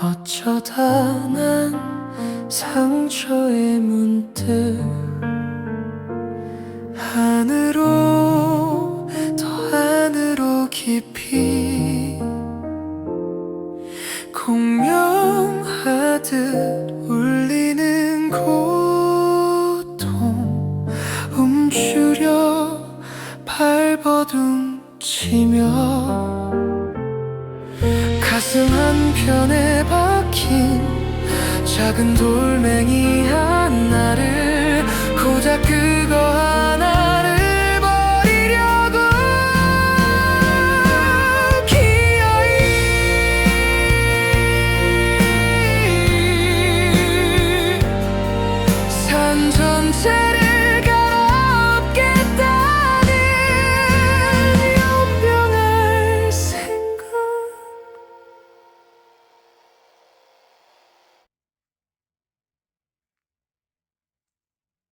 어쩌다 난 상처에 문득 안으로 더 안으로 깊이 공명하듯 울리는 고통 움츠려 발버둥치며 가슴 한편에 박힌 작은 돌멩이 하나를 고작 그거 하나를 버리려고 기어이 산 전체